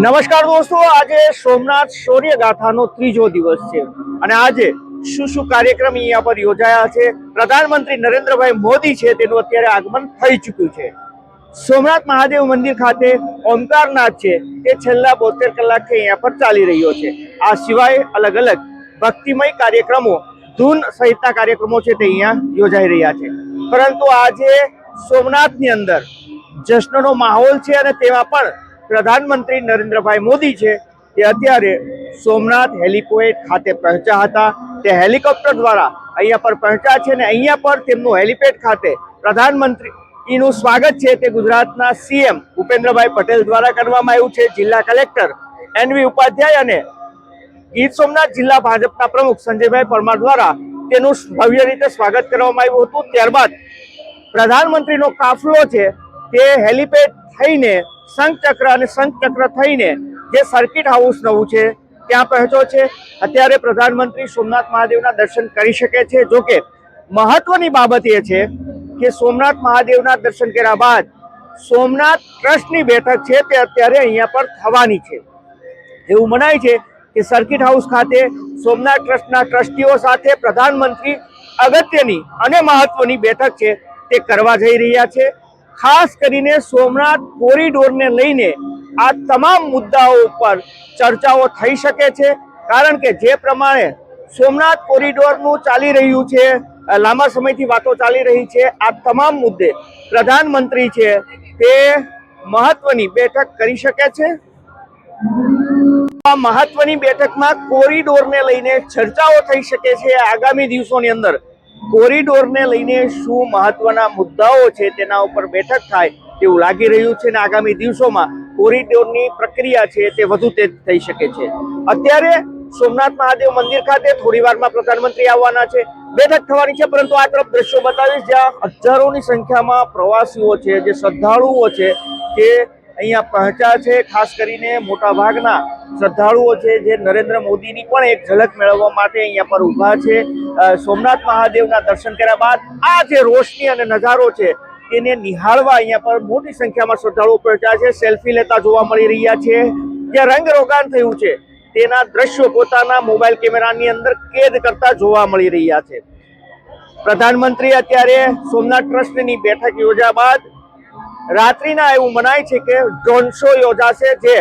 નમસ્કાર દોસ્તો, આજે સોમનાથ શૌર્ય ગાથાનો ત્રીજો દિવસ છે અને આજે શું શું કાર્યક્રમ અહીંયા પર યોજાયા છે? પ્રધાનમંત્રી નરેન્દ્રભાઈ મોદી છે, તેનું અત્યારે આગમન થઈ ચૂક્યું છે. સોમનાથ મહાદેવ મંદિર ખાતે ઓમકારનાથ છે, તે છેલ્લા બોતેર કલાકથી અહીંયા પર ચાલી રહ્યો છે. આ સિવાય અલગ અલગ ભક્તિમય કાર્યક્રમો, ધૂન સહિતના કાર્યક્રમો છે તે અહીંયા યોજાઈ રહ્યા છે. પરંતુ આજે સોમનાથની અંદર જશ્નનો માહોલ છે અને તેમાં પણ પ્રધાનમંત્રી નરેન્દ્રભાઈ મોદી છે તે અત્યારે સોમનાથ હેલિપોર્ટ ખાતે પહોંચ્યા હતા. તે હેલિકોપ્ટર દ્વારા અહીંયા પર પહોંચ્યા છે અને અહીંયા પર તેમનું હેલિપેડ ખાતે પ્રધાનમંત્રી એનું સ્વાગત છે તે ગુજરાતના સીએમ ભૂપેન્દ્રભાઈ પટેલ દ્વારા કરવામાં આવ્યું છે. જિલ્લા કલેક્ટર એનવી ઉપાધ્યાય અને ગીર સોમનાથ જિલ્લા ભાજપના પ્રમુખ સંજયભાઈ પરમાર દ્વારા તેનું ભવ્ય રીતે સ્વાગત કરવામાં આવ્યું હતું. ત્યારબાદ પ્રધાનમંત્રીનો કાફલો છે તે હેલિપેડ થઈને શંખચક્ર અને શંખચક્ર થઈને જે સર્કિટ હાઉસ નવું છે, ત્યાં પહોંચ્યો છે. અત્યારે પ્રધાનમંત્રી સોમનાથ મહાદેવના દર્શન કરી શકે છે. જોકે મહત્વની બાબત એ છે કે સોમનાથ મહાદેવના દર્શન કર્યા બાદ સોમનાથ ટ્રસ્ટની બેઠક છે તે અત્યારે અહીંયા પર થવાની છે. એવું મનાય છે કે સર્કિટ હાઉસ ખાતે સોમનાથ ટ્રસ્ટના ટ્રસ્ટીઓ સાથે પ્રધાનમંત્રી અગત્યની અને મહત્વની બેઠક છે તે કરવા જઈ રહ્યા છે. ખાસ કરીને સોમનાથ કોરિડોરને લઈને આ તમામ મુદ્દાઓ ઉપર ચર્ચાઓ થઈ શકે છે. કારણ કે જે પ્રમાણે સોમનાથ કોરિડોરનું ચાલી રહ્યું છે લાંબા સમયથી વાતો ચાલી રહી છે, આ તમામ મુદ્દે પ્રધાનમંત્રી છે તે મહત્વની બેઠક કરી શકે છે. આ મહત્વની બેઠકમાં કોરિડોરને લઈને ચર્ચાઓ થઈ શકે છે. આગામી દિવસોની અંદર કોરિડોરને લઈને શું મહત્વના મુદ્દાઓ છે તેના ઉપર બેઠક થાય તેવું લાગી રહ્યું છે અને આગામી દિવસોમાં કોરિડોરની પ્રક્રિયા છે તે વધુ તેજ થઈ શકે છે. અત્યારે સોમનાથ મહાદેવ મંદિર ખાતે થોડી વારમાં પ્રધાનમંત્રી આવવાના છે. બેઠક થવાની છે, પરંતુ આ તરફ દ્રશ્યો બતાવીશ. જ્યાં હજારોની સંખ્યામાં પ્રવાસીઓ છે, જે શ્રદ્ધાળુઓ છે, તે અહીંયા પહોંચ્યા છે, ખાસ કરીને મોટા ભાગના શ્રદ્ધાળુઓ છે જે નરેન્દ્ર મોદીની પણ એક ઝલક મેળવવા માટે અહીંયા પર ઊભા છે. સોમનાથ મહાદેવના દર્શન કર્યા બાદ આ જે રોશની અને નજારો છે, તેને નિહાળવા અહીંયા પર મોટી સંખ્યામાં શ્રદ્ધાળુઓ પહોંચ્યા છે. સેલ્ફી લેતા જોવા મળી રહ્યા છે. જે રંગ રોગાન થયું છે, તેના દ્રશ્યો પોતાના મોબાઈલ કેમેરાની અંદર કેદ કરતા જોવા મળી રહ્યા છે. પ્રધાનમંત્રી અત્યારે સોમનાથ ટ્રસ્ટની બેઠક યોજ્યા બાદ રાત્રિના એવું મનાય છે કે ડ્રોન શો યોજાશે જે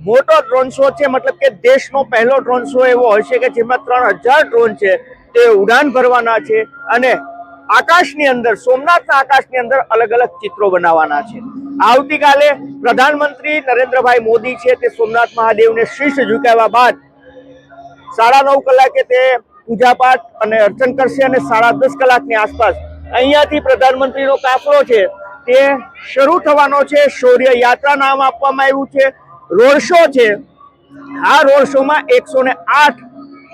મોટો ડ્રોન શો છે, મતલબ કે દેશનો પહેલો ડ્રોન શો એવો હશે કે જેમાં ત્રણ હજાર ડ્રોન છે, તે ઉડાન ભરવાના છે અને આકાશની અંદર, સોમનાથના આકાશની અંદર અલગ અલગ ચિત્રો બનાવવાના છે. આવતીકાલે પ્રધાનમંત્રી નરેન્દ્રભાઈ મોદી છે, તે સોમનાથ મહાદેવને શીશ ઝુકાવ્યા બાદ સાડા નવ કલાકે તે પૂજાપાઠ અને અર્ચન કરશે અને સાડા દસ કલાકની આસપાસ અહીંયાથી પ્રધાનમંત્રીનો કાફલો છે તે શરૂ થવાનો છે. શૌર્ય યાત્રા નામ આપવામાં આવ્યું છે. રોડ શો છે. આ રોડ શોમાં એકસો ને આઠ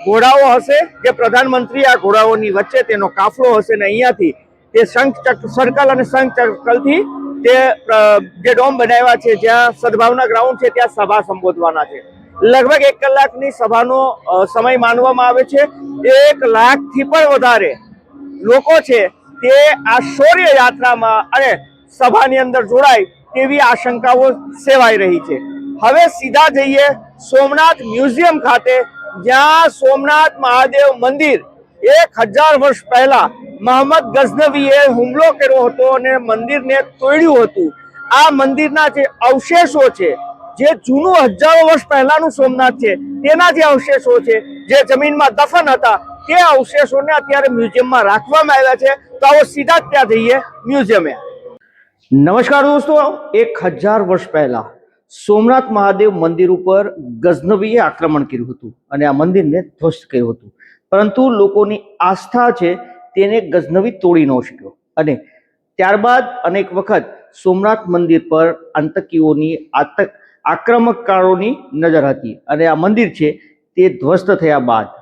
ઘોડાઓ હશે. જે પ્રધાનમંત્રી આ ઘોડાઓની વચ્ચે તેનો કાફલો હશે ને અહીંયાથી તે શંખ સર્કલ અને શંખ સર્કલથી તે જે ડોમ બનાવ્યા છે, જ્યાં સદભાવના ગ્રાઉન્ડ છે, ત્યાં સભા સંબોધવાના છે. લગભગ એક કલાકની સભાનો સમય માનવામાં આવે છે. એક લાખથી પણ વધારે લોકો છે તે આ શૌર્ય યાત્રામાં અને સભાની અંદર જોડાય તેવી આશંકાઓ સેવાઈ રહી છે. હવે સીધા જઈએ સોમનાથ મ્યુઝિયમ ખાતે, જ્યાં સોમનાથ મહાદેવ મંદિર એક હજાર વર્ષ પહેલા મોહમ્મદ ગઝનવીએ હુમલો કર્યો હતો અને મંદિરને તોડ્યું હતું. આ મંદિરના જે અવશેષો છે, જે જૂનું હજારો વર્ષ પહેલાનું સોમનાથ છે, તેના જે અવશેષો છે, જે જમીનમાં દફન હતા, તે અવશેષોને અત્યારે મ્યુઝિયમમાં રાખવામાં આવ્યા છે. તો આવો સીધા જ ત્યાં જઈએ મ્યુઝિયમે. નમસ્કાર દોસ્તો, એક હજાર વર્ષ પહેલા સોમનાથ મહાદેવ મંદિર ઉપર ગઝનવીએ આક્રમણ કર્યું હતું અને આ મંદિરને ધ્વસ્ત કર્યું હતું. પરંતુ લોકોની આસ્થા છે તેને ગઝનવી તોડી ન શક્યો. અને ત્યારબાદ અનેક વખત સોમનાથ મંદિર પર આતંકીઓની આતંક આક્રમકકારોની નજર હતી અને આ મંદિર છે તે ધ્વસ્ત થયા બાદ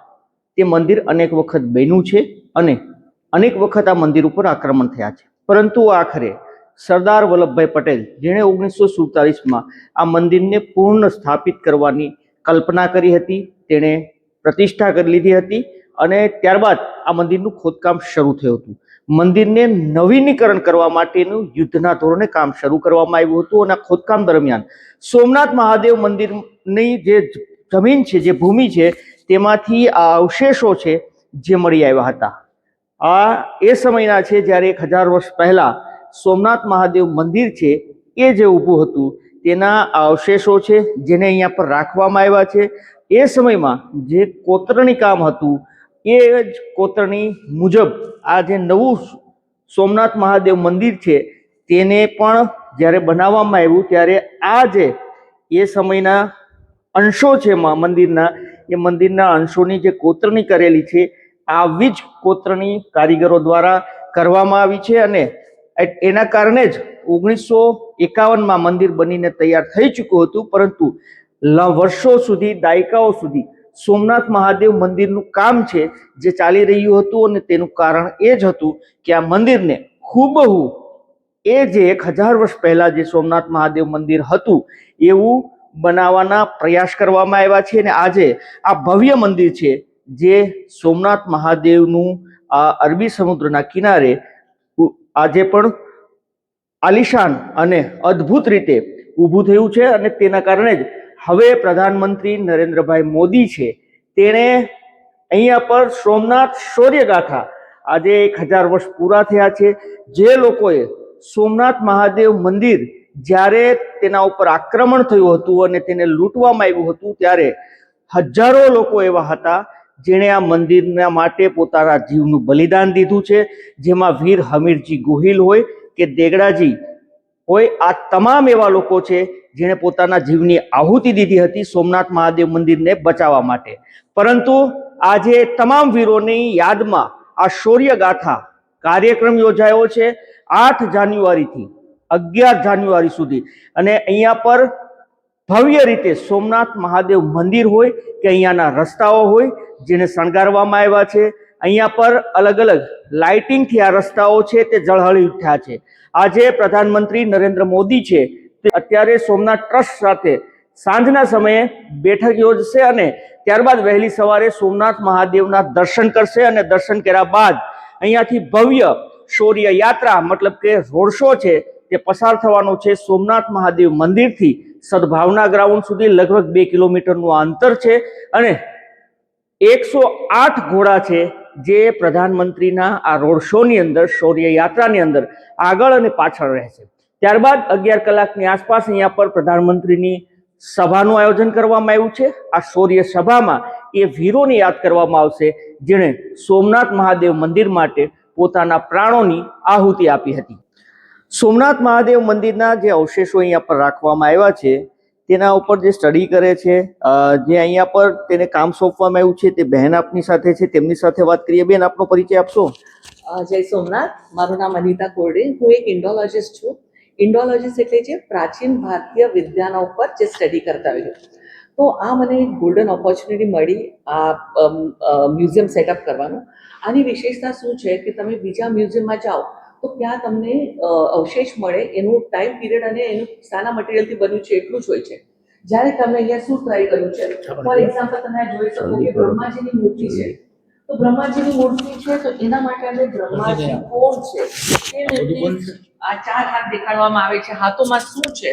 તે મંદિર અનેક વખત બન્યું છે અને અનેક વખત આ મંદિર ઉપર આક્રમણ થયા છે. પરંતુ આખરે સરદાર વલ્લભભાઈ પટેલ, જેણે ઓગણીસો સુડતાલીસમાં આ મંદિરને પૂર્ણ સ્થાપિત કરવાની કલ્પના કરી હતી, તેણે પ્રતિષ્ઠા કરી લીધી હતી અને ત્યારબાદ આ મંદિરનું ખોદકામ શરૂ થયું હતું. મંદિરને નવીનીકરણ કરવા માટેનું યુદ્ધના ધોરણે કામ શરૂ કરવામાં આવ્યું હતું અને ખોદકામ દરમિયાન સોમનાથ મહાદેવ મંદિરની જે જમીન છે, જે ભૂમિ છે, તેમાંથી આ અવશેષો છે, જે મળી આવ્યા હતા. આ એ સમયના છે જ્યારે એક હજાર વર્ષ પહેલા સોમનાથ મહાદેવ મંદિર છે, એ જે ઊભું હતું, તેના અવશેષો છે, જેને અહીંયા પર રાખવામાં આવ્યા છે. એ સમયમાં જે કોતરણી કામ હતું, એ જ કોતરણી મુજબ આ જે નવું સોમનાથ મહાદેવ મંદિર છે, તેને પણ જ્યારે બનાવવામાં આવ્યું, ત્યારે આ જે, એ સમયના અંશો છે મંદિરના, એ મંદિરના અંશોની જે કોતરણી કરેલી છે, આવી જ કોતરણી કારીગરો દ્વારા કરવામાં આવી છે અને એના કારણે જ ઓગણીસો એકાવનમાં મંદિર બનીને તૈયાર થઈ ચૂક્યું હતું, પરંતુ વર્ષો સુધી, દાયકાઓ સુધી સોમનાથ મહાદેવ મંદિરનું કામ છે, જે ચાલી રહ્યું હતું અને તેનું કારણ એ જ હતું કે આ મંદિરને ખૂબહુ એ જે એક હજાર વર્ષ પહેલાં જે સોમનાથ મહાદેવ મંદિર હતું, એવું બનાવવાના પ્રયાસ કરવામાં આવ્યા છે અને આજે આ ભવ્ય મંદિર છે, જે સોમનાથ મહાદેવનું અરબી સમુદ્રના કિનારે આજે પણ આલિશાન અને અદ્ભુત રીતે ઊભું થયું છે અને તેના કારણે જ હવે પ્રધાનમંત્રી નરેન્દ્રભાઈ મોદી છે. તેણે અહીંયા પર સોમનાથ શૌર્યગાથા આજે એક હજાર વર્ષ પૂરા થયા છે. જે લોકોએ સોમનાથ મહાદેવ મંદિર જ્યારે તેના ઉપર આક્રમણ થયું હતું અને તેને લૂંટવામાં આવ્યું હતું, ત્યારે હજારો લોકો એવા હતા જેણે આ મંદિરના માટે પોતાના જીવનું બલિદાન દીધું છે. જેમાં વીર હમીરજી ગોહિલ હોય કે દેગડાજી હોય, આ તમામ એવા લોકો છે જેણે પોતાના જીવની આહુતિ દીધી હતી સોમનાથ મહાદેવ મંદિરને બચાવવા માટે. પરંતુ આજે તમામ વીરોની યાદમાં આ શૌર્ય ગાથા કાર્યક્રમ યોજાયો છે આઠ જાન્યુઆરીથી, અગિયાર જાન્યુઆરી સુધી. અને અહીંયા પર ભવ્ય રીતે સોમનાથ મહાદેવ મંદિર હોય કે અહીંયાના રસ્તાઓ હોય જેને શણગારવામાં આવ્યા છે. અહીંયા પર અલગ અલગ લાઇટિંગથી આ રસ્તાઓ છે તે ઝળહળી ઉઠ્યા છે. આજે પ્રધાનમંત્રી નરેન્દ્ર મોદી છે તે અત્યારે સોમનાથ ટ્રસ્ટ સાથે સાંજના સમયે બેઠક યોજશે અને ત્યારબાદ વહેલી સવારે સોમનાથ મહાદેવના દર્શન કરશે અને દર્શન કર્યા બાદ અહીંયાથી ભવ્ય શૌર્ય યાત્રા, મતલબ કે રોડ શો છે તે પસાર થવાનો છે. સોમનાથ મહાદેવ મંદિરથી સદભાવના ગ્રાઉન્ડ સુધી લગભગ બે કિલોમીટરનું અંતર છે અને એકસો આઠ ઘોડા છે જે પ્રધાનમંત્રીના આ રોડ શોની અંદર શૌર્ય યાત્રાની અંદર આગળ અને પાછળ રહે છે. ત્યારબાદ અગિયાર કલાકની આસપાસ અહીંયા પર પ્રધાનમંત્રીની સભાનું આયોજન કરવામાં આવ્યું છે. આ શૌર્ય સભામાં એ વીરોને યાદ કરવામાં આવશે, જેણે સોમનાથ મહાદેવ મંદિર માટે પોતાના પ્રાણોની આહુતિ આપી હતી. સોમનાથ મહાદેવ મંદિરના જે અવશેષો અહીંયા પર રાખવામાં આવ્યા છે તેના ઉપર જે સ્ટડી કરે છે જે અહીંયા પર તેને કામ સોંપવામાં આવ્યું છે તે બહેન આપની સાથે છે, તેમની સાથે વાત કરીએ. બેન, આપનો પરિચય આપશો? જય સોમનાથ. મારું નામ અનિતા કોરડે. હું એક ઇન્ડોલોજિસ્ટ છું. ઇન્ડોલોજિસ્ટ એટલે જે પ્રાચીન ભારતીય વિદ્યાના ઉપર જે સ્ટડી કરતા હોય તો આ મને એક ગોલ્ડન ઓપોર્ચ્યુનિટી મળી આ મ્યુઝિયમ સેટઅપ કરવાનું. આની વિશેષતા શું છે કે તમે બીજા મ્યુઝિયમમાં જાઓ તો ત્યાં તમને અવશેષ મળે. એનું ટાઈમ પીરિયડ અને એનું સાના મટીરિયલથી બન્યું છે એટલું જ હોય છે. જ્યારે તમે અહીંયા શું ટ્રાય કર્યું છે? ફોર એક્ઝામ્પલ તમે જોઈ શકો કે બ્રહ્માજીની મૂર્તિ છે. તો બ્રહ્માજીની મૂર્તિ છે તો એના માટે અમે બ્રહ્માજી કોણ છે? આ ચાર હાથ દેખાડવામાં આવે છે. હાથોમાં શું છે?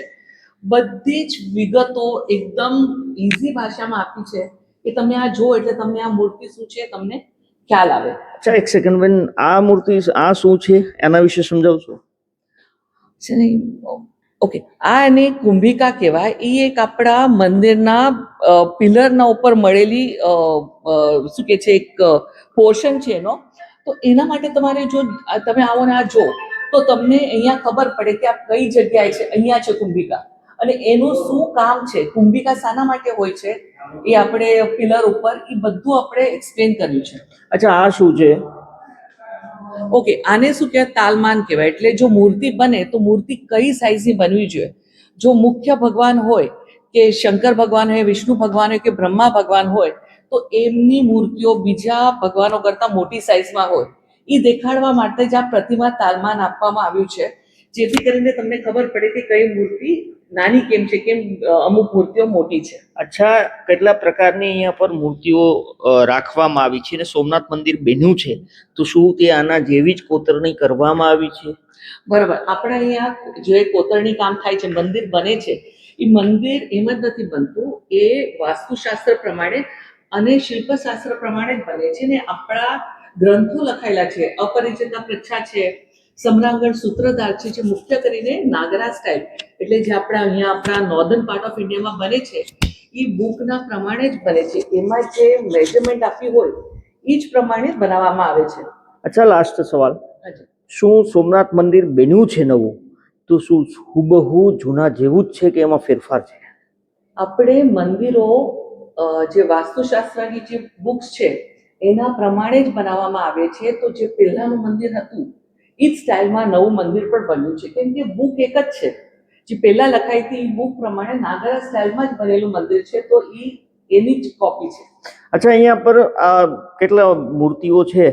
બધી જ વિગતો એકદમ ઇઝી ભાષામાં આપી છે કે તમે આ જો એટલે તમને આ મૂર્તિ શું છે તમને ખ્યાલ આવે. અચ્છા એક સેકન્ડ બેન આ મૂર્તિ આ શું છે? એના વિશે સમજાવશો ઓકે. આ એને કુંભિકા કહેવાય. એ એક આપણા મંદિરના પિલરના ઉપર મળેલી શું કે છે એક પોર્શન છે એનો. તો એના માટે તમારે જો તમે આવો ને આ જો તો તમને અહીંયા ખબર પડે કે આ કઈ જગ્યાએ છે. અહીંયા છે કુંભિકા. અને એનું શું કામ છે? કુંભિકા શાના માટે હોય છે? એ આપણે પિલર ઉપર એ બધું આપણે એક્સપ્લેન કર્યું છે. અચ્છા આ શું છે? ઓકે આને શું કહેવાય? તાલમાન કહેવાય. એટલે જો મૂર્તિ બને તો મૂર્તિ કઈ સાઇઝની બનવી જોઈએ? જો મુખ્ય ભગવાન હોય કે શંકર ભગવાન હોય વિષ્ણુ ભગવાન હોય કે બ્રહ્મા ભગવાન હોય તો એમની મૂર્તિઓ બીજા ભગવાનો કરતાં મોટી સાઇઝમાં હોય. એ દેખાડવા માટે જ આ પ્રતિમા તાલમાન આપવામાં આવ્યું છે. જેથી કરીને તમને ખબર પડે કે કઈ મૂર્તિ નાની કેમ છે? કેમ અમુક મૂર્તિઓ મોટી છે? અચ્છા કેટલા પ્રકારની અહીંયા પર મૂર્તિઓ રાખવામાં આવી છે? અને સોમનાથ મંદિર બન્યું છે તો શું તે આના જેવી જ કોતરણી કરવામાં આવી છે? બરાબર. આપણે અહીંયા જે કોતરણી કામ થાય છે મંદિર બને છે એ મંદિર એમ જ નથી બનતું. એ વાસ્તુશાસ્ત્ર પ્રમાણે અને શિલ્પશાસ્ત્ર પ્રમાણે જ બને છે. ને આપણા ગ્રંથો લખાયેલા છે અપરિચિતા પ્રચ્છા છે સમરાંગણ સૂત્રધાર છે જે મુખ્ય કરીને નાગરા સ્ટાઇલ એટલે જે આપણા અહીંયા આપણા નોર્ધન પાર્ટ ઓફ ઇન્ડિયામાં બને છે એ બુકના પ્રમાણે જ બને છે. એમાં જે મેજરમેન્ટ આપ્યું હોય એ જ પ્રમાણે બનાવવામાં આવે છે. અચ્છા લાસ્ટ સવાલ. શું સોમનાથ મંદિર બન્યું છે નવું? તો શું હુબહુ જૂના જેવું જ છે કે એમાં ફેરફાર છે? આપણે મંદિરો જે વાસ્તુશાસ્ત્રની જે બુક્સ છે એના પ્રમાણે જ બનાવવામાં આવે છે. તો જે પહેલાનું મંદિર હતું એ જ સ્ટાઇલમાં નવું મંદિર પણ બન્યું છે. કેમ કે બુક એક જ છે. જે પહેલાં લખાઈ હતી એ બુક પ્રમાણે નાગરા સ્ટાઇલમાં જ બનેલું મંદિર છે તો એ એની જ કોપી છે. અચ્છા અહીંયા પર આ કેટલા મૂર્તિઓ છે?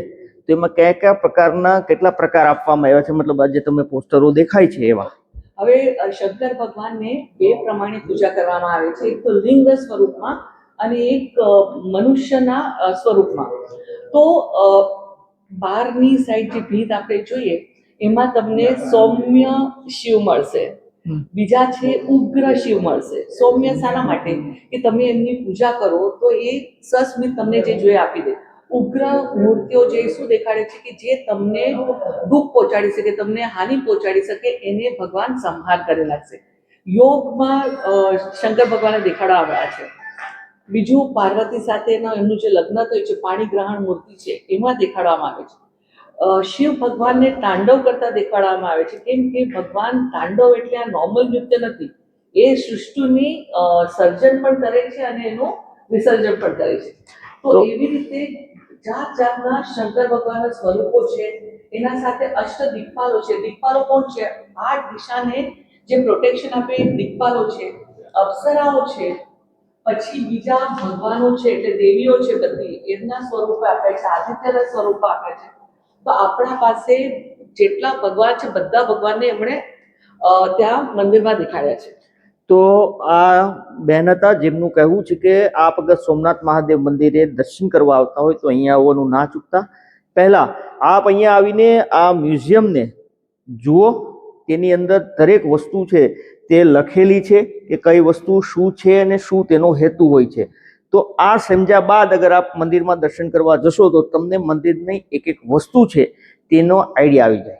તેમાં કયા કયા પ્રકારના કેટલા પ્રકાર આપવામાં આવ્યા છે? મતલબ આજે તમે પોસ્ટરો દેખાય છે એવા. હવે શંકર ભગવાનને બે પ્રમાણે પૂજા કરવામાં આવે છે. એક તો લિંગ સ્વરૂપમાં અને એક મનુષ્યના સ્વરૂપમાં. તો બહારની સાઈડ જે ભીત આપણે જોઈએ એમાં તમને સૌમ્ય શિવ મળશે. બીજા છે ઉગ્ર શિવ મળશે. સૌમ્ય શાના માટે? કે તમે એમની પૂજા કરો તો એ સસ્મિત તમને જે જોઈએ આપી દે. ઉગ્ર મૂર્તિઓ જે શું દેખાડે છે કે જે તમને દુઃખ પહોંચાડી શકે તમને હાનિ પહોંચાડી શકે એને ભગવાન સંહાર કરી નાખશે યોગમાં શંકર ભગવાને દેખાડવા આવ્યા છે. બીજું પાર્વતી સાથેનો એમનું જે લગ્ન થયું છે પાણી ગ્રહણ મૂર્તિ છે એમાં દેખાડવામાં આવે છે. શિવ ભગવાનને તાંડવ કરતા દેખાડવામાં આવે છે. કેમ કે ભગવાન તાંડવ એટલે આ નોર્મલ નૃત્ય નથી. એ સૃષ્ટિની સર્જન પણ કરે છે અને એનું વિસર્જન પણ કરે છે. તો એવી રીતે જાત જાતના શંકર ભગવાનના સ્વરૂપો છે એના સાથે અષ્ટ દીપાલો છે. દીપાલો કોણ છે? આઠ દિશાને જે પ્રોટેક્શન આપે એ છે અપ્સરાઓ છે પછી બીજા ભગવાનો છે એટલે દેવીઓ છે બધી, એમના સ્વરૂપે આપે છે, આદિત્યના સ્વરૂપ આપે છે. તો આપણા પાસે જેટલા ભગવાન છે, બધા ભગવાનને એમણે ત્યાં મંદિરમાં દેખાડ્યા છે. તો આ બહેન હતા, જેમનું કહેવું છે કે આપ અગર સોમનાથ મહાદેવ મંદિરે દર્શન કરવા આવતા હોય તો અહીંયા આવવાનું ના ચૂકતા. પહેલાં, આપ અહીંયા આવીને આ મ્યુઝિયમને જુઓ, તેની અંદર દરેક વસ્તુ છે. તે લખેલી છે કે કઈ વસ્તુ શું છે અને શું તેનો હેતુ હોય છે. તો આ સમજ્યા બાદ અગર આપ મંદિરમાં દર્શન કરવા જશો તો તમને મંદિરની એક એક વસ્તુ છે તેનો આઈડિયા આવી જાય.